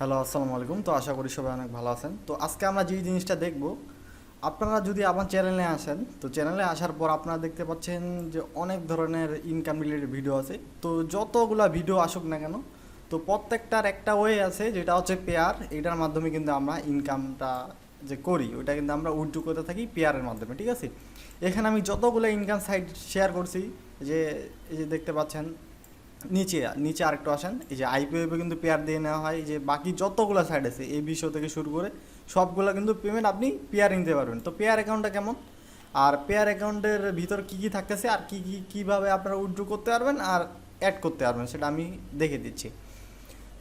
Hello, আসসালামু আলাইকুম। তো আশা করি সবাই অনেক ভালো আছেন। তো আজকে আমরা যে জিনিসটা দেখব, আপনারা যদি আমার চ্যানেলে আসেন, তো চ্যানেলে আসার পর আপনারা দেখতে পাচ্ছেন যে অনেক ধরনের ইনকাম রিলেটেড ভিডিও আছে। তো যতগুলা ভিডিও আসুক না কেন, তো প্রত্যেকটার একটা ওয়ে আছে, যেটা হচ্ছে পেয়ার এটার মাধ্যমে কিন্তু আমরা ইনকামটা যে করি ওটা কিন্তু আমরা উইথড্র করতে থাকি পেয়ারের মাধ্যমে, ঠিক আছে? এখানে আমি যতগুলো ইনকাম সাইট শেয়ার করছি, যে, এই যে দেখতে পাচ্ছেন নিচে নিচে আরেকটু আসেন। এই যে আইপিওতে কিন্তু পেয়ার দিয়ে নেওয়া হয়। যে বাকি যতগুলো সাইড আছে, এই বিষয় থেকে শুরু করে সবগুলো কিন্তু পেমেন্ট আপনি পেয়ার নিতে পারবেন। তো পেয়ার অ্যাকাউন্টটা কেমন? আর পেয়ার অ্যাকাউন্টের ভিতর কী কী থাকতেছে? আর কী কী, কীভাবে আপনারা উইথড্র করতে পারবেন? আর অ্যাড করতে পারবেন, সেটা আমি দেখে দিচ্ছি।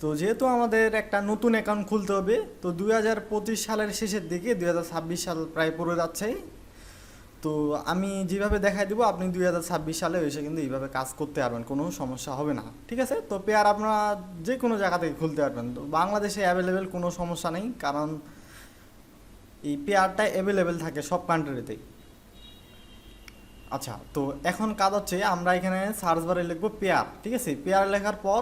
তো যেহেতু আমাদের একটা নতুন অ্যাকাউন্ট খুলতে হবে, তো দুই হাজার পঁচিশ সালের শেষের দিকে, দুই হাজার ছাব্বিশ সাল প্রায় পড়ে যাচ্ছে। তো আমি যেভাবে দেখাই দিব, আপনি দুই হাজার ছাব্বিশ সালে এসে কিন্তু এইভাবে কাজ করতে পারবেন, কোনো সমস্যা হবে না। ঠিক আছে? তো পেয়ার আপনারা যে কোনো জায়গা থেকে খুলতে পারবেন। তো বাংলাদেশে অ্যাভেলেবেল কোনো সমস্যা নেই, কারণ এই পেয়ারটা অ্যাভেলেবেল থাকে সব কান্ট্রিতেই আচ্ছা তো এখন কাজ হচ্ছে আমরা এখানে সার্চ বারে লিখব পেয়ার, ঠিক আছে? পেয়ার লেখার পর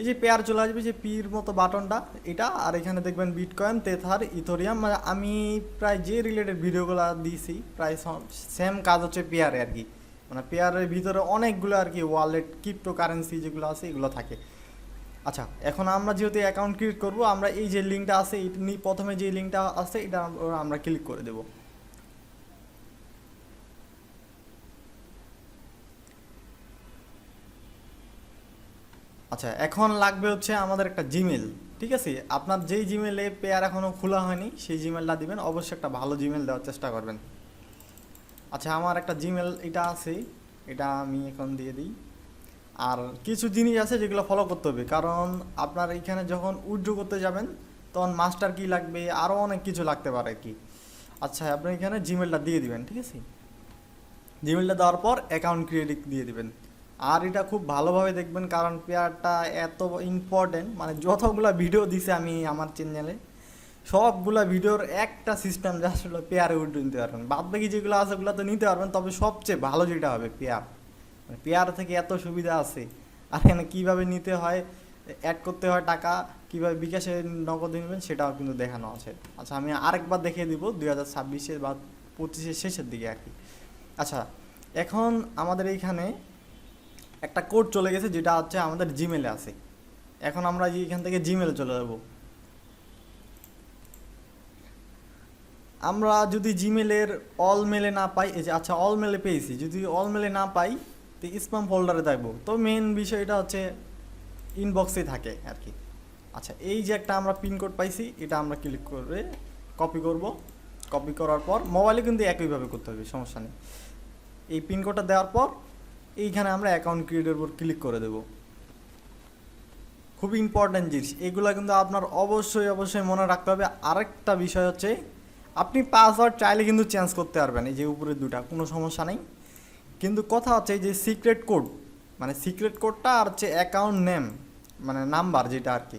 এই যে পেয়ার চলে আসবে, যে পির মতো বাটনটা, এটা, আর এখানে দেখবেন বিটকয়েন তেথার ইথোরিয়াম মানে আমি প্রায় যে রিলেটেড ভিডিওগুলো দিয়েছি, প্রায় সেম কাজ হচ্ছে পেয়ারে আর কি। মানে পেয়ারের ভিতরে অনেকগুলো আর কি ওয়ালেট ক্রিপ্টো কারেন্সি যেগুলো আছে, এগুলো থাকে। আচ্ছা এখন আমরা যেহেতু অ্যাকাউন্ট ক্রিয়েট করব, আমরা এই যে লিঙ্কটা আছে প্রথমে যে লিঙ্কটা আছে, এটা আমরা ক্লিক করে দেবো। আচ্ছা এখন লাগবে হচ্ছে আমাদের একটা জিমেল ঠিক আছে? আপনার যেই জিমেলে পেয়ার এখনও খোলা হয়নি, সেই জিমেলটা দিবেন, অবশ্যই একটা ভালো জিমেল দেওয়ার চেষ্টা করবেন। আচ্ছা আমার একটা জিমেল এটা আছে, এটা আমি এখন দিয়ে দিই। আর কিছু জিনিস আছে যেগুলো ফলো করতে হবে, কারণ আপনার এখানে যখন উইথড্র করতে যাবেন, তখন মাস্টার কি লাগবে আরও অনেক কিছু লাগতে পারে কি। আচ্ছা আপনি এখানে জিমেলটা দিয়ে দিবেন, ঠিক আছে? জিমেলটা দেওয়ার পর অ্যাকাউন্ট ক্রিয়েট দিয়ে দিবেন। আর এটা খুব ভালোভাবে দেখবেন কারণ পেয়ারটা এত ইম্পর্টেন্ট মানে যতগুলো ভিডিও দিছে আমি আমার চ্যানেলে সবগুলা ভিডিওর একটা সিস্টেম যা আসলে পেয়ারে উঠে নিতে পারবেন। বাদ বাকি যেগুলো আছে ওগুলো তো নিতে পারবেন, তবে সবচেয়ে ভালো যেটা হবে পেয়ার। মানে পেয়ার থেকে এত সুবিধা আছে, আর এখানে কীভাবে নিতে হয় অ্যাড করতে হয় টাকা, কীভাবে বিকাশে নগদ নেবেন সেটাও কিন্তু দেখানো আছে। আচ্ছা আমি আরেকবার দেখিয়ে দিব দুই হাজার ছাব্বিশের বা পঁচিশের শেষের দিকে আর কি। আচ্ছা এখন আমাদের এইখানে একটা কোড চলে গেছে যেটা হচ্ছে আমাদের জিমেলে আছে। এখন আমরা এখান থেকে জিমেলে চলে যাব। আমরা যদি জিমেলের অল মেলে না পাই, এই যে আচ্ছা অল মেলে পেয়েছি। যদি অল মেলে না পাই, তো স্প্যাম ফোল্ডারে দেখব তো মেন বিষয়টা হচ্ছে ইনবক্সে থাকে আর কি। আচ্ছা এই যে একটা আমরা পিনকোড পাইছি, এটা আমরা ক্লিক করে কপি করব। কপি করার পর মোবাইলে কিন্তু একইভাবে করতে হবে, সমস্যা নেই। এই পিনকোডটা দেওয়ার পর এইখানে আমরা অ্যাকাউন্ট ক্রিয়েটের উপর ক্লিক করে দেব। খুব ইম্পর্ট্যান্ট জিনিস। এগুলো কিন্তু আপনার অবশ্যই অবশ্যই মনে রাখতে হবে। আরেকটা বিষয় হচ্ছে, আপনি পাসওয়ার্ড চাইলে কিন্তু চেঞ্জ করতে পারবেন। এই যে উপরে দুটা কোনো সমস্যা নেই। কিন্তু কথা হচ্ছে যে সিক্রেট কোড মানে সিক্রেট কোডটা আর হচ্ছে অ্যাকাউন্ট নেম মানে নাম্বার যেটা আর কি,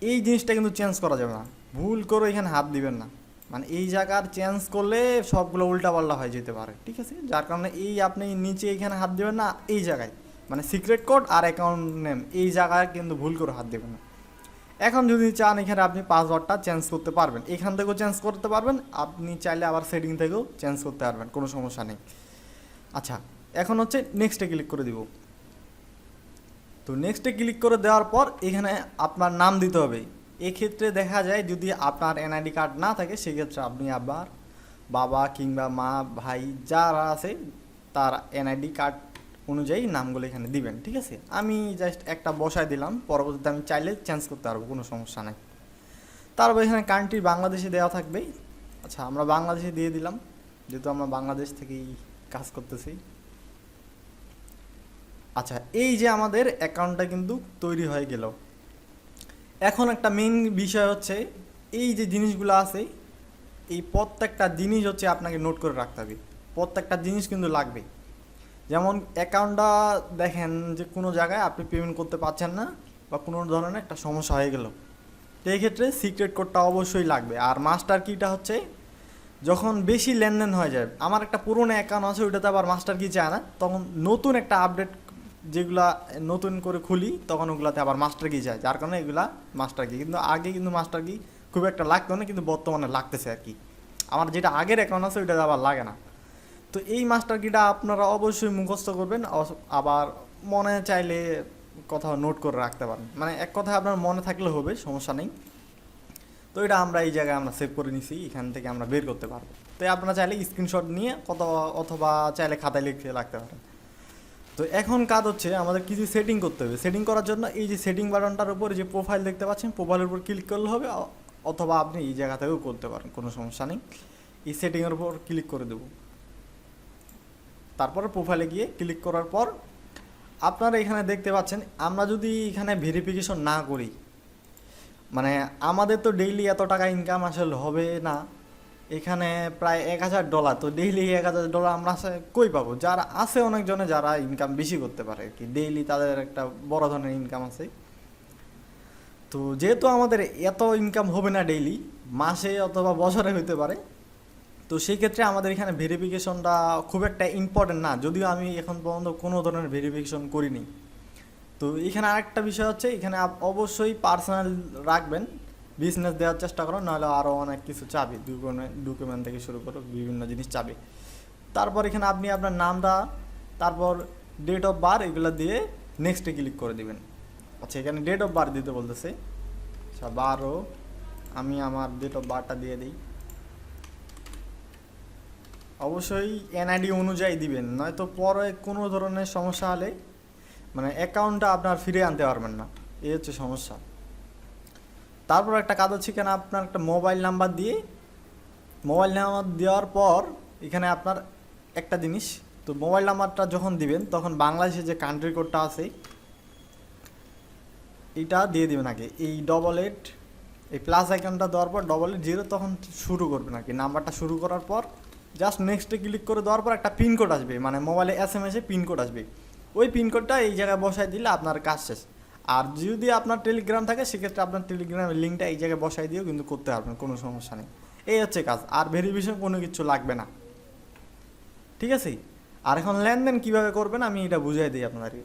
এই জিনিসটা কিন্তু চেঞ্জ করা যাবে না। ভুল করে এখানে হাত দিবেন না। মানে এই জায়গার চেঞ্জ করলে সবগুলো উল্টাপাল্টা হয়ে যেতে পারে, ঠিক আছে? যার কারণে এই আপনি নিচে এখানে হাত দেবেন না, এই জায়গায়। মানে সিক্রেট কোড আর অ্যাকাউন্ট নেম এই জায়গায় কিন্তু ভুল করে হাত দেবেন না। এখন যদি চান এখানে আপনি পাসওয়ার্ডটা চেঞ্জ করতে পারবেন, এখান থেকেও চেঞ্জ করতে পারবেন, আপনি চাইলে আবার সেটিং থেকেও চেঞ্জ করতে পারবেন, কোনো সমস্যা নেই। আচ্ছা এখন হচ্ছে নেক্সটে ক্লিক করে দিব। তো নেক্সটে ক্লিক করে দেওয়ার পর এখানে আপনার নাম দিতে হবে। এক্ষেত্রে দেখা যায় যদি আপনার এনআইডি কার্ড না থাকে, সেক্ষেত্রে আপনি আবার বাবা কিংবা মা, ভাই যারা আছে, তার এনআইডি কার্ড অনুযায়ী নামগুলো এখানে দিবেন, ঠিক আছে? আমি জাস্ট একটা বসায় দিলাম, পরবর্তীতে আমি চাইলে চেঞ্জ করতে পারব, কোনো সমস্যা নাই। তারপর এখানে কান্ট্রি বাংলাদেশে দেওয়া থাকবে। আচ্ছা আমরা বাংলাদেশে দিয়ে দিলাম, যেহেতু আমরা বাংলাদেশ থেকেই কাজ করতেছি। আচ্ছা এই যে আমাদের অ্যাকাউন্টটা কিন্তু তৈরি হয়ে গেল। এখন একটা মেইন বিষয় হচ্ছে, এই যে জিনিসগুলো আছে, এই প্রত্যেকটা জিনিস হচ্ছে আপনাকে নোট করে রাখতে হবে। প্রত্যেকটা জিনিস কিন্তু লাগবে। যেমন অ্যাকাউন্টটা দেখেন যে কোনো জায়গায় আপনি পেমেন্ট করতে পারছেন না বা কোনো ধরনের একটা সমস্যা হয়ে গেল। তো এই ক্ষেত্রে সিক্রেট কোডটা অবশ্যই লাগবে। আর মাস্টার কিটা হচ্ছে, যখন বেশি লেনদেন হয়ে যায়, আমার একটা পুরনো অ্যাকাউন্ট আছে, ওইটাতে আবার মাস্টার কি চায় না, তখন নতুন একটা আপডেট যেগুলা নতুন করে খুলি, তখন ওগুলাতে আবার মাস্টার কি যায়। যার কারণে এগুলা মাস্টার কি কিন্তু আগে কিন্তু মাস্টার কি খুব একটা লাগতো না, কিন্তু বর্তমানে লাগতেছে আর কি। আমার যেটা আগের অ্যাকাউন্ট আছে ওইটা আবার লাগে না। তো এই মাস্টার কিটা আপনারা অবশ্যই মুখস্থ করবেন আবার মনে চাইলে কোথাও নোট করে রাখতে পারেন। মানে এক কথায় আপনার মনে থাকলে হবে, সমস্যা নেই। তো এটা আমরা এই জায়গায় আমরা সেভ করে নিছি, এখান থেকে আমরা বের করতে পারব। তো আপনারা চাইলে স্ক্রিনশট নিয়ে কত, অথবা চাইলে খাতায় লিখে রাখতে পারেন। তো এখন কাজ হচ্ছে আমাদের কিছু সেটিং করতে হবে। সেটিং করার জন্য এই যে সেটিং বাটনটার উপর যে প্রোফাইল দেখতে পাচ্ছেন প্রোফাইলের উপর ক্লিক করলে হবে অথবা আপনি এই জায়গা থেকেও করতে পারেন, কোনো সমস্যা নেই। এই সেটিংয়ের উপর ক্লিক করে দেবো। তারপরে প্রোফাইলে গিয়ে ক্লিক করার পর আপনারা এখানে দেখতে পাচ্ছেন, আমরা যদি এখানে ভেরিফিকেশন না করি মানে আমাদের তো ডেইলি এত টাকা ইনকাম আসলে হবে না। এখানে প্রায় এক হাজার ডলার তো ডেইলি এক হাজার ডলার আমরা কই পাবো? যারা আছে অনেকজনে যারা ইনকাম বেশি করতে পারে আর কি। ডেইলি তাদের একটা বড় ধরনের ইনকাম আছে তো যেহেতু আমাদের এত ইনকাম হবে না ডেইলি মাসে অথবা বছরে হইতে পারে, তো সেই ক্ষেত্রে আমাদের এখানে ভেরিফিকেশনটা খুব একটা ইম্পর্টেন্ট না। যদিও আমি এখন পর্যন্ত কোনো ধরনের ভেরিফিকেশন করিনি। তো এখানে আরেকটা বিষয় হচ্ছে, এখানে অবশ্যই পার্সোনাল রাখবেন। বিজনেস দেওয়ার চেষ্টা করো, নাহলে আরও অনেক কিছু চাবে ডকুমেন্ট থেকে শুরু করো, বিভিন্ন জিনিস চাবে। তারপর এখানে আপনি আপনার নামটা, তারপর ডেট অফ বার এগুলো দিয়ে নেক্সটে ক্লিক করে দিবেন। আচ্ছা এখানে ডেট অফ বার দিতে বলতেছে। আচ্ছা বারো, আমি আমার ডেট অফ বারটা দিয়ে দিই। অবশ্যই এনআইডি অনুযায়ী দিবেন, নয়তো পরে কোনো ধরনের সমস্যা হলে মানে অ্যাকাউন্টটা আপনার ফিরে আনতে পারবেন না। এই হচ্ছে সমস্যা। তারপর একটা কাজ হচ্ছে কেন আপনার একটা মোবাইল নাম্বার দিয়ে মোবাইল নাম্বার দেওয়ার পর এখানে আপনার একটা জিনিস, তো মোবাইল নাম্বারটা যখন দিবেন, তখন বাংলাদেশে যে কান্ট্রি কোডটা আছে এইটা দিয়ে দেবেন আগে। এই ডবল এইট এই প্লাস আইকনটা দেওয়ার পর ডবল এইট জিরো তখন শুরু করবেন আর কি নাম্বারটা শুরু করার পর জাস্ট নেক্সটে ক্লিক করে দেওয়ার পর একটা পিনকোড আসবে। মানে মোবাইলে এস এম এসে পিনকোড আসবে। ওই পিনকোডটা এই জায়গায় বসাই দিলে আপনার কাজ শেষ। আর যদি আপনার টেলিগ্রাম থাকে, সেক্ষেত্রে আপনার টেলিগ্রামের লিঙ্কটা এই জায়গায় বসাই দিয়েও কিন্তু করতে পারবেন, কোনো সমস্যা নেই। এই হচ্ছে কাজ, আর ভেরিফিকেশন কোনো কিছু লাগবে না। ঠিক আছে? আর এখন লেনদেন কীভাবে করবেন, আমি এটা বুঝাই দিই আপনাদেরকে।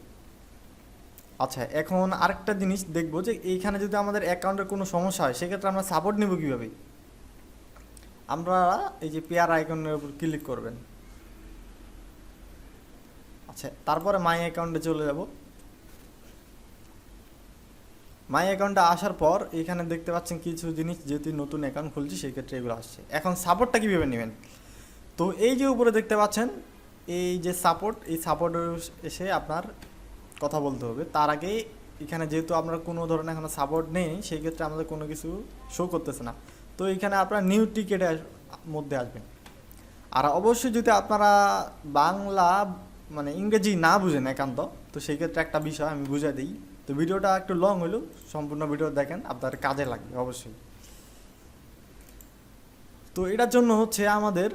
আচ্ছা এখন আরেকটা জিনিস দেখব যে, এইখানে যদি আমাদের অ্যাকাউন্টের কোনো সমস্যা হয়, সেক্ষেত্রে আমরা সাপোর্ট নেব কীভাবে? আমরা এই যে পেয়ার আইকনের উপর ক্লিক করবেন। আচ্ছা তারপরে মাই অ্যাকাউন্টে চলে যাব। মাই অ্যাকাউন্টে আসার পর এখানে দেখতে পাচ্ছেন কিছু জিনিস, যেহেতু নতুন অ্যাকাউন্ট খুলছি, সেই ক্ষেত্রে এগুলো আসছে। এখন সাপোর্টটা কীভাবে নেবেন? তো এই যে উপরে দেখতে পাচ্ছেন, এই যে সাপোর্ট এই সাপোর্টে এসে আপনার কথা বলতে হবে। তার আগে এখানে যেহেতু আমরা কোনো ধরনের এখনও সাপোর্ট নেই, সেই ক্ষেত্রে আমাদের কোনো কিছু শো করতেছে না। তো এখানে আপনার নিউ টিকেটের মধ্যে আসবেন। আর অবশ্যই যদি আপনারা বাংলা মানে ইংরেজি না বুঝেন একান্ত, তো সেই ক্ষেত্রে একটা বিষয় আমি বুঝাই দিই। তো ভিডিওটা একটু লং হইলেও সম্পূর্ণ ভিডিও দেখেন, আপনার কাজে লাগবে, অবশ্যই। তো এটার জন্য হচ্ছে আমাদের,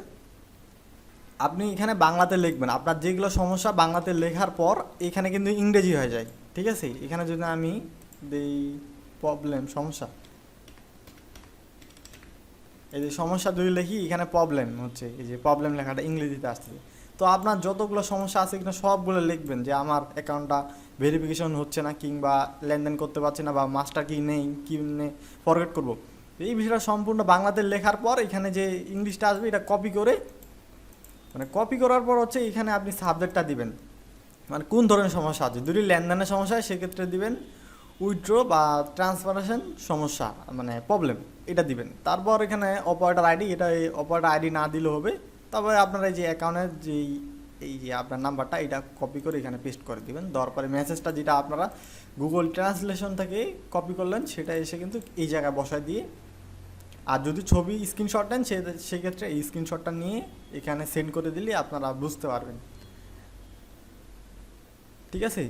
আপনি এখানে বাংলাতে লিখবেন, আপনার যেগুলো সমস্যা বাংলাতে লেখার পর এখানে কিন্তু ইংরেজি হয়ে যায়, ঠিক আছে? এখানে যদি আমি দিই প্রবলেম সমস্যা। এই যে সমস্যা যদি লিখি, এখানে প্রবলেম হচ্ছে, এই যে প্রবলেম লেখাটা ইংরেজিতে আসছে তো আপনার যতগুলো সমস্যা আছে এখানে সবগুলো লিখবেন, যে আমার অ্যাকাউন্টটা ভেরিফিকেশন হচ্ছে না কিংবা লেনদেন করতে পারছে না বা মাস্টার কি নেই কি নেই ফরগেট করব। এই বিষয়টা সম্পূর্ণ বাংলাতে লেখার পর এখানে যে ইংলিশটা আসবে, এটা কপি করে মানে কপি করার পর হচ্ছে এখানে আপনি সাবজেক্টটা দিবেন। মানে কোন ধরনের সমস্যা আছে? যদি লেনদেনের সমস্যা হয়, সেক্ষেত্রে দিবেন উইথড্র বা ট্রান্সফারেশন সমস্যা মানে প্রবলেম এটা দিবেন। তারপর এখানে অপারেটার আইডি এটা অপারেটার আইডি না দিলে হবে। তারপরে আপনার এই যে অ্যাকাউন্টের যেই এই যে আপনার নাম্বারটা, এটা কপি করে এখানে পেস্ট করে দিবেন। দেওয়ার পরে মেসেজটা যেটা আপনারা গুগল ট্রান্সলেশন থেকে কপি করলেন, সেটা এসে কিন্তু এই জায়গায় বসায় দিয়ে, আর যদি ছবি স্ক্রিনশট নেন, সে সেক্ষেত্রে এই স্ক্রিনশটটা নিয়ে এখানে সেন্ড করে দিলে আপনারা বুঝতে পারবেন। ঠিক আছে?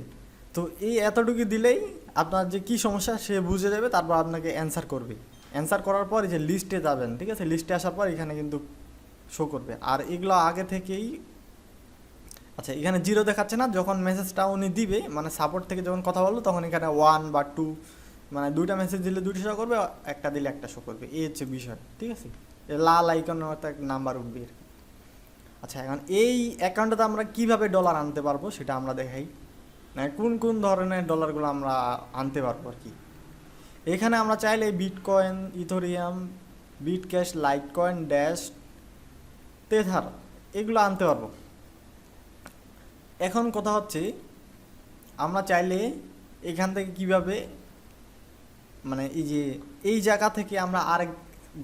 তো এই এতটুকু দিলেই আপনার যে কি সমস্যা, সে বুঝে যাবে, তারপর আপনাকে অ্যান্সার করবে। অ্যান্সার করার পর যে লিস্টে যাবেন, ঠিক আছে? লিস্টে আসার পর এখানে কিন্তু শো করবে। আর এগুলো আগে থেকেই আচ্ছা এখানে জিরো দেখাচ্ছে না, যখন মেসেজটা উনি দিবে মানে সাপোর্ট থেকে যখন কথা বলব তখন এখানে ওয়ান বা টু মানে দুইটা মেসেজ দিলে দুইটা শো করবে, একটা দিলে একটা শো করবে। এই হচ্ছে বিষয়, ঠিক আছে? লাল আইকনের এক নাম্বার উঠবে আর আচ্ছা এখন এই অ্যাকাউন্টটাতে আমরা কীভাবে ডলার আনতে পারব সেটা আমরা দেখাই। মানে কোন কোন ধরনের ডলারগুলো আমরা আনতে পারব আর কি। এখানে আমরা চাইলে bitcoin ethereum bit cash litecoin dash tether এগুলো আনতে পারব। এখন কথা হচ্ছে, আমরা চাইলে এখান থেকে কীভাবে মানে এই যে, এই জায়গা থেকে আমরা আরেক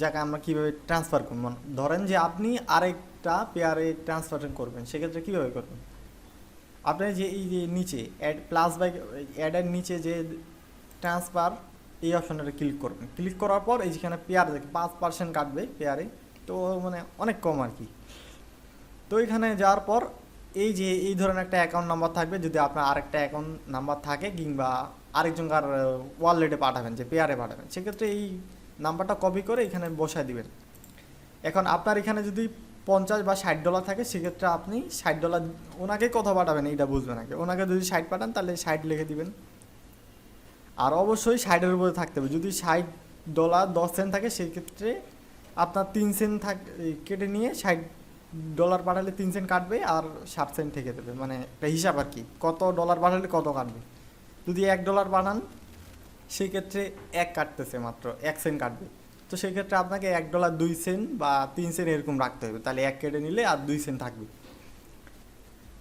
জায়গায় আমরা কীভাবে ট্রান্সফার করব? মানে ধরেন যে আপনি আরেকটা পেয়ারে ট্রান্সফার করবেন, সেক্ষেত্রে কীভাবে করবেন? আপনি যে এই যে নিচে অ্যাড প্লাস বাই অ্যাডের নিচে যে ট্রান্সফার এই অপশনটা ক্লিক করবেন। ক্লিক করার পর এই যেখানে পেয়ার দেখে পাঁচ পার্সেন্ট কাটবে পেয়ারে তো মানে অনেক কম আর কি। তো এখানে যাওয়ার পর এই যে এই ধরনের একটা অ্যাকাউন্ট নাম্বার থাকবে, যদি আপনার আরেকটা অ্যাকাউন্ট নাম্বার থাকে কিংবা আরেকজনকার ওয়ালেটে পাঠাবেন, যে পেয়ারে পাঠাবেন, সেক্ষেত্রে এই নাম্বারটা কপি করে এখানে বসায় দিবেন। এখন আপনার এখানে যদি পঞ্চাশ বা ষাট ডলার থাকে, সেক্ষেত্রে আপনি ষাট ডলার ওনাকে কত পাঠাবেন, এইটা বুঝবেন আগে। ওনাকে যদি ষাট পাঠান, তাহলে ষাট লিখে দিবেন। আর অবশ্যই ষাটের উপরে থাকতে হবে। যদি ষাট ডলার দশ সেন্ট থাকে, সেক্ষেত্রে আপনার তিন সেন্ট থাক কেটে নিয়ে ষাট ডলার পাঠালে তিন সেন্ট কাটবে আর ষাট সেন্ট থেকে দেবে। মানে একটা হিসাব আর কি, কত ডলার পাঠালে কত কাটবে। যদি এক ডলার পাঠান সেক্ষেত্রে এক কাটতেছে মাত্র, এক সেন্ট কাটবে। তো সেক্ষেত্রে আপনাকে এক ডলার দুই সেন্ট বা তিন সেন্ট এরকম রাখতে হবে। তাহলে এক কেটে নিলে আর দুই সেন্ট থাকবে।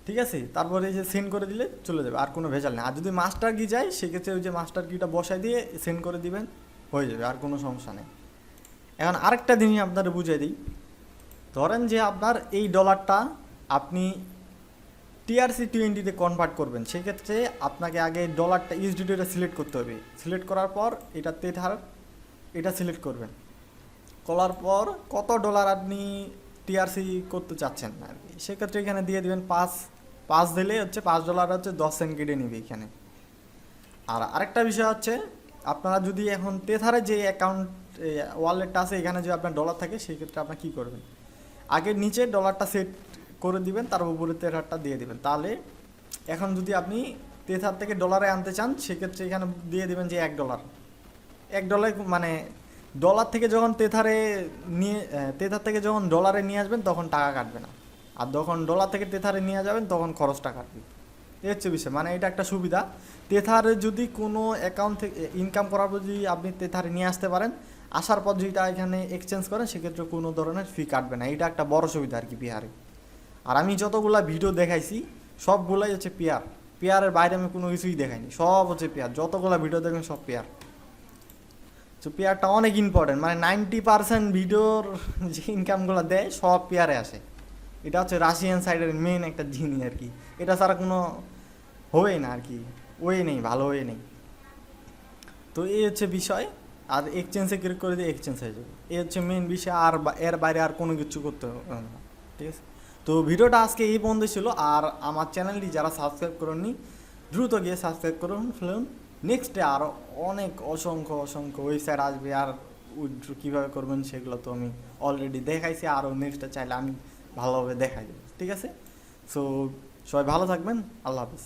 ঠিক আছে? তারপরে যে সেন্ড করে দিলে চলে যাবে, আর কোনো ভেজাল নেই। আর যদি মাস্টার কি যায়, সেক্ষেত্রে ওই যে মাস্টার কিটা বসায় দিয়ে সেন্ড করে দিবেন, হয়ে যাবে, আর কোনো সমস্যা নেই। এখন আরেকটা জিনিস আপনারা বুঝিয়ে দিই। ধরেন যে আপনার এই ডলারটা আপনি টিআরসি টোয়েন্টিতে কনভার্ট করবেন, সেক্ষেত্রে আপনাকে আগে ডলারটা ইউএসডিটা সিলেক্ট করতে হবে। সিলেক্ট করার পর এটা তেথার এটা সিলেক্ট করবেন। করার পর কত ডলার আপনি টিআরসি করতে চাচ্ছেন আর কি? সেক্ষেত্রে এখানে দিয়ে দিবেন পাঁচ পাঁচ দিলে হচ্ছে পাঁচ ডলার হচ্ছে দশ সেন্ট কেটে নিবে এখানে। আর আরেকটা বিষয় হচ্ছে, আপনারা যদি এখন তেথারে যে অ্যাকাউন্ট ওয়ালেটটা আছে, এখানে যদি আপনার ডলার থাকে সেই ক্ষেত্রে আপনার কী করবেন? আগে নিচে ডলারটা সেট করে দিবেন, তার উপরে তেথারটা দিয়ে দিবেন। তাহলে এখন যদি আপনি তেথার থেকে ডলারে আনতে চান, সেক্ষেত্রে এখানে দিয়ে দেবেন যে এক ডলার। এক ডলার মানে ডলার থেকে যখন তেথারে নিয়ে তেথার থেকে যখন ডলারে নিয়ে আসবেন, তখন টাকা কাটবে না। আর যখন ডলার থেকে তেথারে নিয়ে যাবেন, তখন খরচটা কাটবে। এই হচ্ছে বিষয়। মানে এটা একটা সুবিধা। তেথারে যদি কোনো অ্যাকাউন্ট থেকে ইনকাম করার যদি আপনি তেথারে নিয়ে আসতে পারেন আসার পর যেটা এখানে এক্সচেঞ্জ করেন সেক্ষেত্রে কোনো ধরনের ফি কাটবে না। এটা একটা বড় সুবিধা আর কি বিহারে আর আমি যতগুলা ভিডিও দেখাইছি, সবগুলাই হচ্ছে পেয়ার পেয়ারের বাইরে আমি কোনো কিছুই দেখাইনি। সব হচ্ছে পেয়ার যতগুলা ভিডিও দেখবেন, সব পেয়ার তো পেয়ারটা অনেক ইম্পর্টেন্ট মানে নাইনটি পার্সেন্ট ভিডিওর যে ইনকামগুলো দেয়, সব পেয়ারে আসে। এটা হচ্ছে রাশিয়ান সাইডের মেন একটা জিনিস আর কি। এটা ছাড়া কোনো হয়ে না আর কি। ওয়ে নেই, ভালো ওয়ে নেই। তো এই হচ্ছে বিষয়। আর এক্সচেঞ্জে ক্লিক করে দিয়ে এক্সচেঞ্জ হয়ে যাবে। এ হচ্ছে মেন বিষয়, আর এর বাইরে আর কোনো কিছু করতে হবে না। ঠিক আছে? তো ভিডিওটা আজকে এই বন্ধ ছিল, আর আমার চ্যানেলটি যারা সাবস্ক্রাইব করেননি, দ্রুত গিয়ে সাবস্ক্রাইব করুন, ফেলুন। নেক্সটে আরও অনেক অসংখ্য অসংখ্য ওয়েবসাইট আসবে, আর উইথড্র কীভাবে করবেন সেগুলো তো আমি অলরেডি দেখাইছি আরও নেক্সটে চাইলে আমি ভালোভাবে দেখাই ঠিক আছে? সো সবাই ভালো থাকবেন, আল্লাহ হাফিজ।